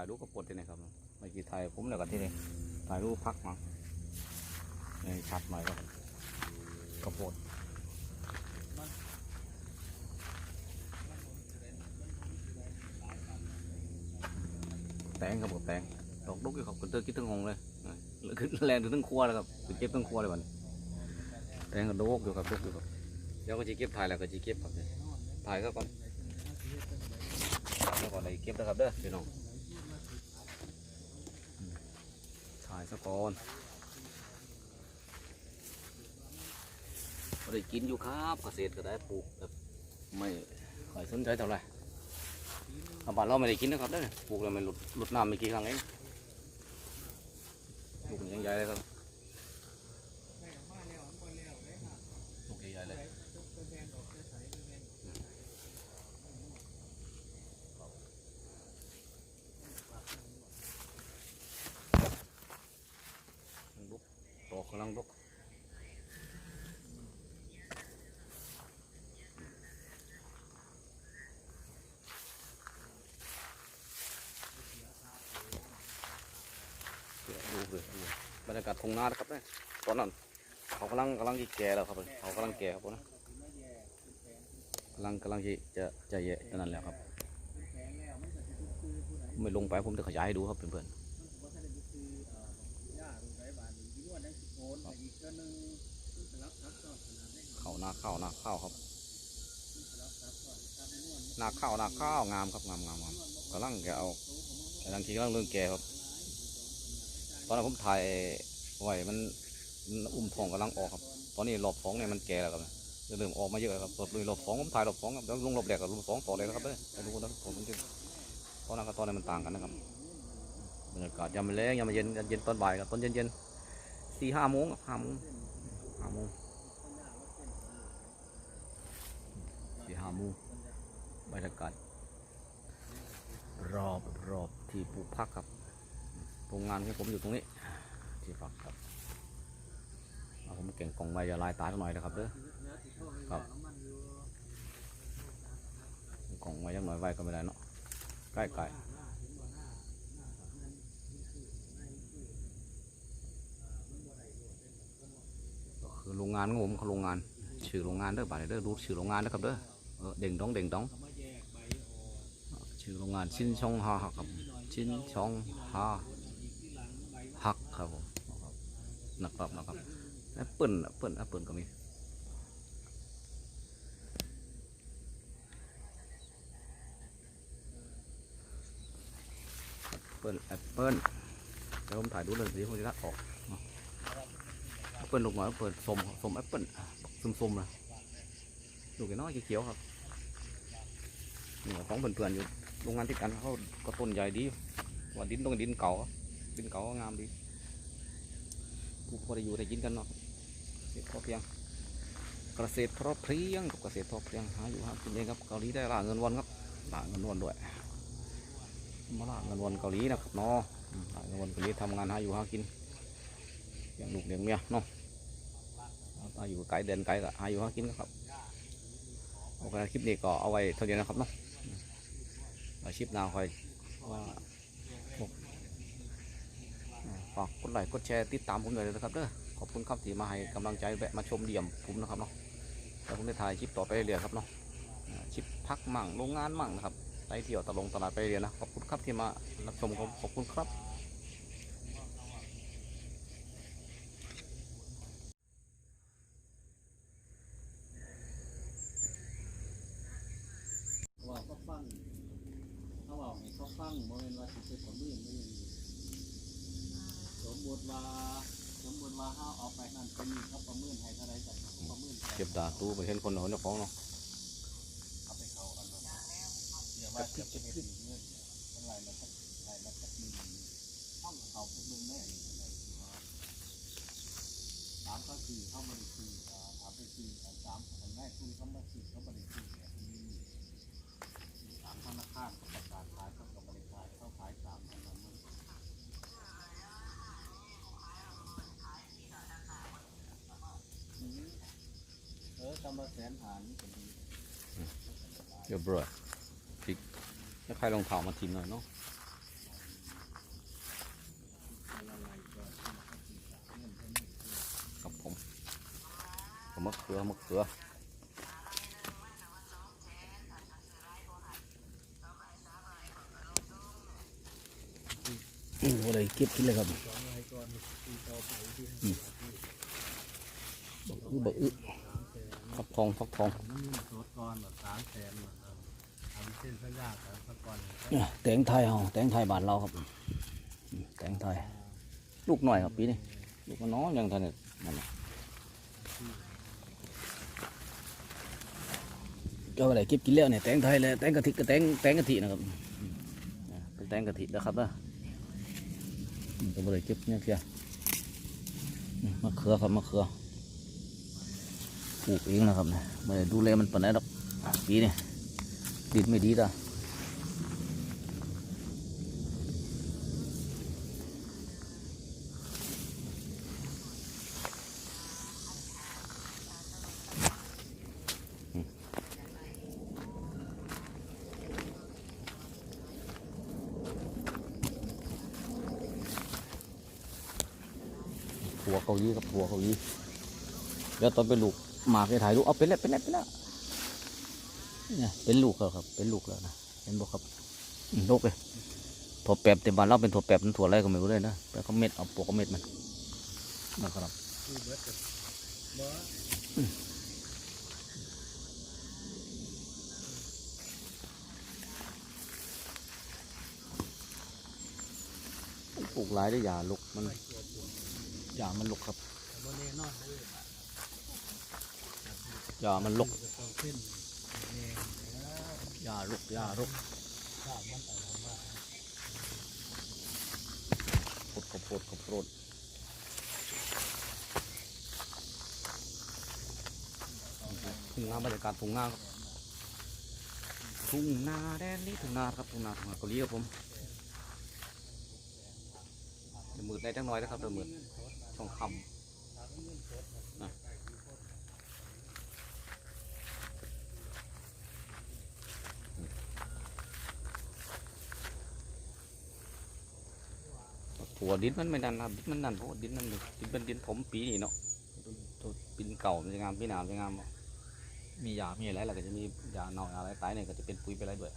ายรูปกระปดที่ไหนครับไม่กี่ถ่ายผมแล้วกันที่นี่ถ่ายรูปพักมานี่ชัดหน่อยครับกระปดแตงครับผมแตงดอกดุกอยู่ครับคุณเตอร์คิดถึงงงเลยนะขึ้นแรงถึงทั้งครัวเลยครับคุณเก็บทั้งครัวเลยวันแตงก็ดกอยู่ครับดกอยู่ครับเดี๋ยวก็จะเก็บถ่ายแล้วก็จะเก็บครับถ่ายก็ก่อนแล้วก็ได้เก็บนะครับเด้อพี่น้องอืม ถ่ายสะก่อนก็ได้กินอยู่ครับเกษตรก็ได้ปลูกแบบไม่ค่อยสนใจเท่าไหร่อาบ้านเราไม่ได้กินนะครับเด้อปลูกแล้วมันหลุดหลุดน้ำไม่กี่ครั้งเองลูกยังใหญ่เลยครับลูกใหญ่ๆเลย ลุกตอกกำลังลุกเดี๋ยวดูเลยดูบ รยากาศทงนาครับเนี่ยตอนนั้นเขากำลังกำลังจะแก่แล้วครับเขากำลังแก่ครับนะกำลังกำลังจะจะจะแย่ตอนนั้นแล้วครับ ไม่ลงไปผมจะขยายให้ดูครับเพื่อนๆเข้าหน้าเข้าหน้าเข้าครับหน้าเข้าหน้าเข้างามครับงามงามงามกำลังแกเอากำลังที่กำลังเรื่องแกครับ ตอนนั้นผมถ่าย ไหวมันมันอุ้มท้องกำลังออกครับ ตอนนี้รอบสองเนี่ยมันแก่แล้วครับเริ่มออกมาเยอะครับรอบเลยรอบสองผมถ่ายรอบสองครับแล้วลงรอบแรกกับรอบสองต่อเลยนะครับเด้อไปดูนะผมจริงเพราะนะครับตอนนี้มันต่างกันนะครับบรรยากาศยามมันแรงยามเย็นเย็นตอนบ่ายกับตอนเย็นเย็นสี่ห้าโมงห้าโมงห้าโมงสี่ห้าโมงบรรยากาศรอบรอบที่ปลูกพักครับโรงงานของผมอยู่ตรงนี้ ที่พักครับเอาผมเก่งกล่องใบจะลายตาหน่อยนะครับเด้อครับกล่องไว้ยังหน่อยไว้ก็ไม่ได้เนาะใกล้ไก่ก็คือโรงงานของผมโรงงานชื่อโรงงานเด้อบ่ายเด้อรู้ชื่อโรงงานนะครับเด้อเด่งดองเด่งดองชื่อโรงงานชินชองฮาฮักครับชินชองฮาฮักครับผม นะครับนะครับแอปเปิลแอปเปิลแอปเปิลก็มีแอปเปิลแอปเปิลเดี๋ยวผมถ่ายดูเลยเดี๋ยวผมจะตัดออกแอปเปิลลูกหน่อยแอปเปิลส้มส้มแอปเปิลส้มๆนะดูกนน้อยเขียวครับนี่ของเพื่อนๆอยู่โรงงานที่กันเขาก็ต้นใหญ่ดีว่าดินต้องดินเก่าดินเก่าก็งามดี พอได้อยู่ได้กินกันเนาะเกษตรพอเพียงเกษตรพอเพียงกับเกษตรพอเพียงหาอยู่หากินเองครับเกาหลีได้ล่าเงินวันครับล่าเงินวันด้วยมาล่าเงินวันเกาหลีนะครับเนาะอืมล่าเงินวันเกาหลีทำงานหาอยู่หากินเลี้ยงลูกเลี้ยงเมียเนาะถ้าอยู่ไกลเดินไกลก็หาอยู่หากินครับโอเคคลิปนี้ก็เอาไว้เท่านี้นะครับเนาะอาชีพหนาคอยว่าฝากกดไลค์กดแชร์ติดตามผมหน่อยนะครับเด้อขอบคุณครับที่มาให้กำลังใจแวะมาชมเดี่ยมผมนะครับเนาะแล้วผมได้ถ่ายคลิปต่อไปเรื่อยๆครับเนาะคลิปพักมั่งโรงงานมั่งนะครับไปเที่ยวตะลงตลาดไปเรื่อยนะขอบคุณครับที่มารับชมขอบคุณครับ ว่าก็ฟังเขาบอกให้เขาฟังโมเมนว่าสิเป็นของมื่นไม่ยังดี สมบูรณ์ว่าสมบูรณ์ว่าเขาเอาไปนั่นเป็นนี่เขาประเมินให้เท่าไรจากประเมินให้เก็บดาตู้ไปเห็นคนเอาเจ้าของเนาะเอาไปเขากันเนาะเดี๋ยวว่าจะเป็นเงินเนี่ยเป็นไรมาสักไรมาสักหนึ่งต้องเอาไปเมืองแม่นี่อะไรที่ว่าสามก็คือเข้ามาในคือถามไปคือสามคนแรกคุณเขามาคือเขามาในคือเนี่ยมีสามธนาคาร เดี๋ก็ดีเบร้ยพริกแล้วใครลองเผามาทิมหน่อยเนาะกับผมกับมะเขือมะเขือนี่อะไรเก็บกินเลยครับบักอึบักอึ ฟักทองฟักทองมันมีสดก่อนแบบสามแสนแบบทำเส้นสัญญากันสักก่อนเนี่ยแตงไทยเฮาแตงไทยบ้านเราครับอืมแตงไทย ลูกหน่อยครับปีนี้ลูกมันน้อยยังทันเนี่ยนั่นน่ะก็อะไรเก็บกินแล้วเนี่ยแตงไทยเลยแตงกะทิกับแตงแตงกะทินะครับอืมอ่าเป็นแตงกะทินะครับนะอืมก็เลยเก็บเนี่ยเพียอืมมะเขือครับมะเขือ ปลูกเองนะครับนี่ยไม่ได้ดูแลมันปนไหนดอกปีนี้ดินไม่ดีตาผัวเกาหลีกับผัวเกาหลีแล้วตอนเป็นลูก หมากไปถ่ายรูปเอาเป็นแล้วเป็นแล้วเป็นแล้วเนี่ยเป็นลูกแล้วครับ เป็นลูกแล้วนะเห็นบอกครับลูกเลยถั่วแปบเต็มบ้านเราเป็นถั่วแปบมันถั่วอะไรก็ไม่รู้เลยนะแต่เขาเม็ดเอาปวกเอาเม็ดมันนะครับปลูกหลายได้อยาลุกมันไม่ตัวปวดอยามันลุกครับ อยอยามันลุกองขึ้นแน่าลุกอย่าลุกข้าวมันอะไรมาโพดข้าวโพดข้าวโพดทุ่งนาบรรยากาศทุ่งนาครับทุ่งนาแดนนี้ทุ่งนาครับทุ่งนาทุ่งนาเกาหลีครับผมจะมืดได้จังน้อยนะครับเดี๋ยวมืดช่องคำ หัวดินมันไม่ดันครับดินมันดันเพราะว่าดินมันดินเป็นดินผมปีนี่เนาะตัวปินเก่ามันจะงามปีหนามจะงามบ่มียามีอะไรแล้วก็จะมียาหน่อยอะไรตายเนี่ยก็จะเป็นปุ๋ยไปอะไรด้วย